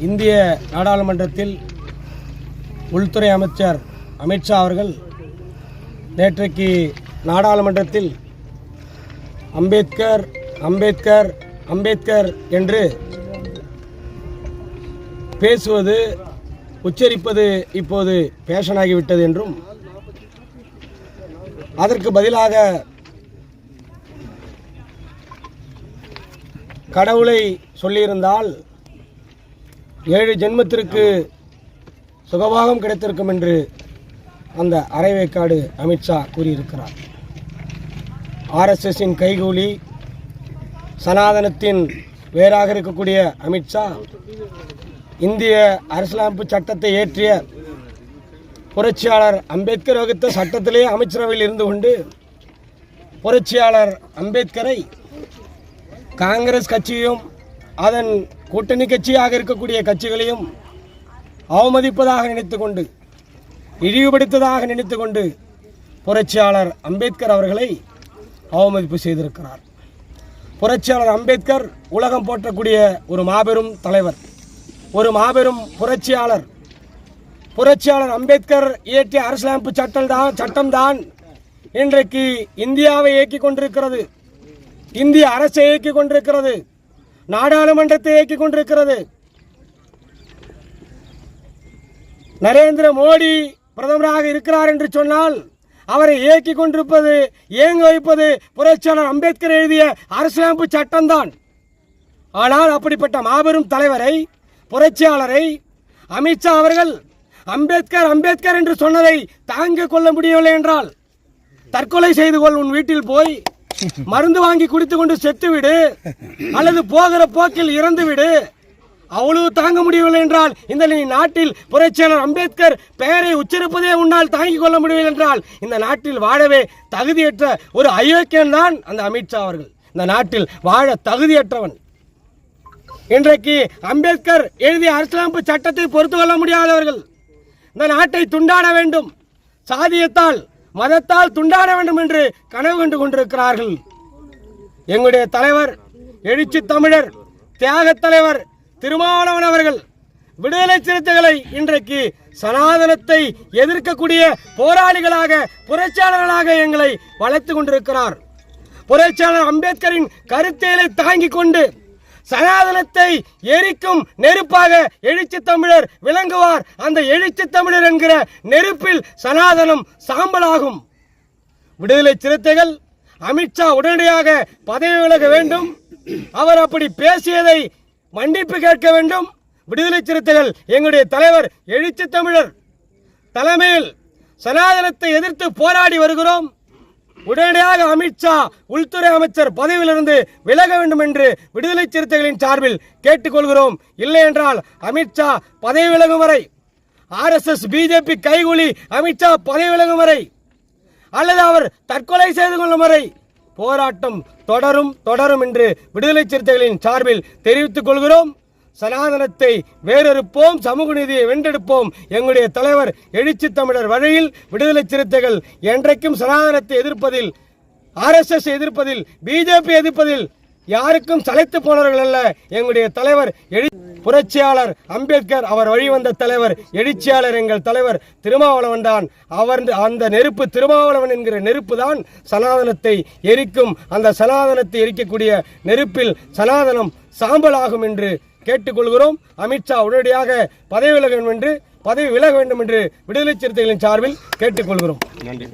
இந்திய நாடாளுமன்றத்தில் உள்துறை அமைச்சர் அமித்ஷா அவர்கள் நேற்றைக்கு நாடாளுமன்றத்தில் அம்பேத்கர் அம்பேத்கர் அம்பேத்கர் என்று பேசுவது உச்சரிப்பது இப்போது பேஷனாகிவிட்டது என்றும் அதற்கு பதிலாக கடவுளை சொல்லியிருந்தால் ஏழு ஜென்மத்திற்கு சுகபாகம் கிடைத்திருக்கும் என்று அந்த அரைவேக்காடு அமித்ஷா கூறியிருக்கிறார். ஆர்எஸ்எஸ்ஸின் கைகூலி சனாதனத்தின் வேறாக இருக்கக்கூடிய அமித்ஷா இந்திய அரசியலமைப்பு சட்டத்தை ஏற்றிய புரட்சியாளர் அம்பேத்கர் வகுத்த சட்டத்திலே அமைச்சரவையில் இருந்து கொண்டு புரட்சியாளர் அம்பேத்கரை காங்கிரஸ் கட்சியும் அதன் கூட்டணி கட்சியாக இருக்கக்கூடிய கட்சிகளையும் அவமதிப்பதாக நினைத்து கொண்டு இழிவுபடுத்ததாக நினைத்து கொண்டு புரட்சியாளர் அம்பேத்கர் அவர்களை அவமதிப்பு செய்திருக்கிறார். புரட்சியாளர் அம்பேத்கர் உலகம் போற்றக்கூடிய ஒரு மாபெரும் தலைவர் ஒரு மாபெரும் புரட்சியாளர். புரட்சியாளர் அம்பேத்கர் இயற்றிய அரசியலமைப்பு சட்டம் தான் சட்டம்தான் இன்றைக்கு இந்தியாவை இயக்கி கொண்டிருக்கிறது. இந்திய அரசை இயக்கி கொண்டிருக்கிறது. நாடாளுமன்றத்தை இயக்கிக் கொண்டிருக்கிறது. நரேந்திர மோடி பிரதமராக இருக்கிறார் என்று சொன்னால் அவரை இயக்கிக் கொண்டிருப்பது இயங்க வைப்பது புரட்சியாளர் அம்பேத்கர் எழுதிய அரசியலமைப்பு சட்டம்தான். ஆனால் அப்படிப்பட்ட மாபெரும் தலைவரை புரட்சியாளரை அமித்ஷா அவர்கள் அம்பேத்கர் அம்பேத்கர் என்று சொன்னதை தாங்கிக் கொள்ள முடியவில்லை என்றால் தற்கொலை செய்து கொள் உன் வீட்டில் போய் மருந்து வாங்கி குடித்து கொண்டு செத்து விடு. அல்லது போகிற போக்கில் இறந்து விடு. அவ்வளவு தாங்க முடியவில்லை என்றால் இந்த நீ நாட்டில் புரட்சியாளர் அம்பேத்கர் பெயரை உச்சரிப்பதே உன்னால் தாங்கிக் கொள்ள முடியவில்லை என்றால் இந்த நாட்டில் வாழவே தகுதியற்ற ஒரு அயோக்கியன் தான் அந்த அமித்ஷா அவர்கள். இந்த நாட்டில் வாழ தகுதியற்றவன். இன்றைக்கு அம்பேத்கர் எழுதிய அரசியலமைப்பு சட்டத்தை பொறுத்து கொள்ள முடியாதவர்கள். இந்த நாட்டை துண்டாட வேண்டும். சாதியத்தால் மதத்தால் துண்டாட வேண்டும் என்று கனவு கண்டு கொண்டிருக்கிறார்கள். எங்களுடைய தலைவர் எழுச்சி தமிழர் தியாகத் தலைவர் திருமாவளவன் அவர்கள் விடுதலை சிறுத்தைகளை இன்றைக்கு சனாதனத்தை எதிர்க்கக்கூடிய போராளிகளாக புரட்சியாளர்களாக எங்களை வளர்த்து கொண்டிருக்கிறார். புரட்சியாளர் அம்பேத்கரின் கருத்தியலை தாங்கிக் கொண்டு சனாதனத்தை எரிக்கும் நெருப்பாக எழுச்சி தமிழர் விளங்குவார். அந்த எழுச்சி தமிழர் என்கிற நெருப்பில் சனாதனம் சாம்பலாகும். விடுதலை சிறுத்தைகள் அமித்ஷா உடனடியாக பதவி விலக வேண்டும். அவர் அப்படி பேசியதை மன்னிப்பு கேட்க வேண்டும். விடுதலை சிறுத்தைகள் எங்களுடைய தலைவர் எழுச்சி தமிழர் தலைமையில் சனாதனத்தை எதிர்த்து போராடி வருகிறோம். உடனடியாக அமித்ஷா உள்துறை அமைச்சர் பதவியிலிருந்து விலக வேண்டும் என்று விடுதலை சிறுத்தைகளின் சார்பில் கேட்டுக்கொள்கிறோம். இல்லை என்றால் அமித்ஷா பதவி விலகும் வரை ஆர்எஸ்எஸ் பிஜேபி கைகூலி அமித்ஷா பதவி விலகும் வரை அல்லது அவர் தற்கொலை செய்து கொள்ளும் வரை போராட்டம் தொடரும் தொடரும் என்று விடுதலை சிறுத்தைகளின் சார்பில் தெரிவித்துக் கொள்கிறோம். சனாதனத்தை வேறறுப்போம் சமூக நீதியை வென்றெடுப்போம் எங்களுடைய தலைவர் எழுச்சி தமிழர் வழியில் விடுதலை சிறுத்தைகள் என்றைக்கும் சனாதனத்தை எதிர்ப்பதில் ஆர்எஸ்எஸ் எதிர்ப்பதில் பிஜேபி எதிர்ப்பதில் யாருக்கும் சளைத்து போனவர்கள் அல்ல எங்களுடைய தலைவர் எழு புரட்சியாளர் அம்பேத்கர் அவர் வழிவந்த தலைவர் எழுச்சியாளர் எங்கள் தலைவர் திருமாவளவன் தான். அவர் அந்த நெருப்பு திருமாவளவன் என்கிற நெருப்பு தான் சனாதனத்தை எரிக்கும். அந்த சனாதனத்தை எரிக்கக்கூடிய நெருப்பில் சனாதனம் சாம்பலாகும் என்று கேட்டுக்கொள்கிறோம். அமித்ஷா உடனடியாக பதவி விலக வேண்டும் என்று பதவி விலக வேண்டும் என்று விடுதலை சிறுத்தைகளின் சார்பில் கேட்டுக்கொள்கிறோம். நன்றி.